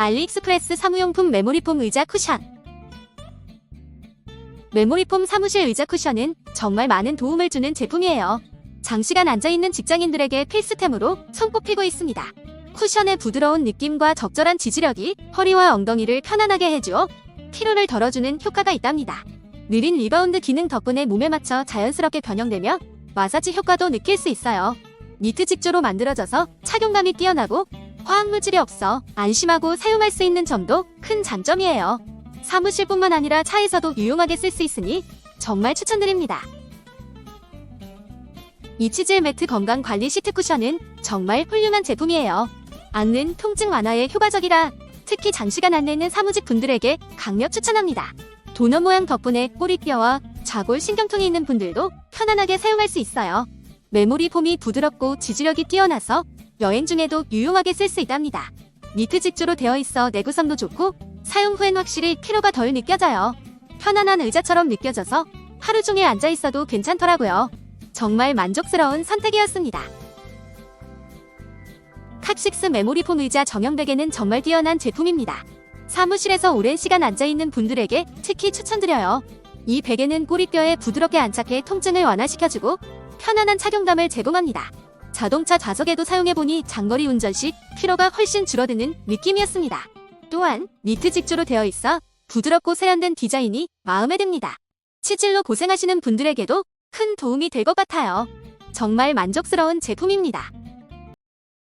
알리익스프레스 사무용품 메모리폼 의자 쿠션 메모리폼 사무실 의자 쿠션은 정말 많은 도움을 주는 제품이에요. 장시간 앉아있는 직장인들에게 필수템으로 손꼽히고 있습니다. 쿠션의 부드러운 느낌과 적절한 지지력이 허리와 엉덩이를 편안하게 해주어 피로를 덜어주는 효과가 있답니다. 느린 리바운드 기능 덕분에 몸에 맞춰 자연스럽게 변형되며 마사지 효과도 느낄 수 있어요. 니트 직조로 만들어져서 착용감이 뛰어나고 화학물질이 없어 안심하고 사용할 수 있는 점도 큰 장점이에요. 사무실뿐만 아니라 차에서도 유용하게 쓸 수 있으니 정말 추천드립니다. 이치질 매트 건강 관리 시트 쿠션은 정말 훌륭한 제품이에요. 앉는 통증 완화에 효과적이라 특히 장시간 앉는 사무직 분들에게 강력 추천합니다. 도넛 모양 덕분에 꼬리뼈와 좌골 신경통이 있는 분들도 편안하게 사용할 수 있어요. 메모리 폼이 부드럽고 지지력이 뛰어나서 여행 중에도 유용하게 쓸 수 있답니다. 니트 직조로 되어 있어 내구성도 좋고 사용 후엔 확실히 피로가 덜 느껴져요. 편안한 의자처럼 느껴져서 하루 종일 앉아 있어도 괜찮더라고요. 정말 만족스러운 선택이었습니다. 칵식스 메모리 폼 의자 정형 베개는 정말 뛰어난 제품입니다. 사무실에서 오랜 시간 앉아있는 분들에게 특히 추천드려요. 이 베개는 꼬리뼈에 부드럽게 안착해 통증을 완화시켜주고 편안한 착용감을 제공합니다. 자동차 좌석에도 사용해보니 장거리 운전 시 피로가 훨씬 줄어드는 느낌이었습니다. 또한 니트 직조로 되어 있어 부드럽고 세련된 디자인이 마음에 듭니다. 치질로 고생하시는 분들에게도 큰 도움이 될 것 같아요. 정말 만족스러운 제품입니다.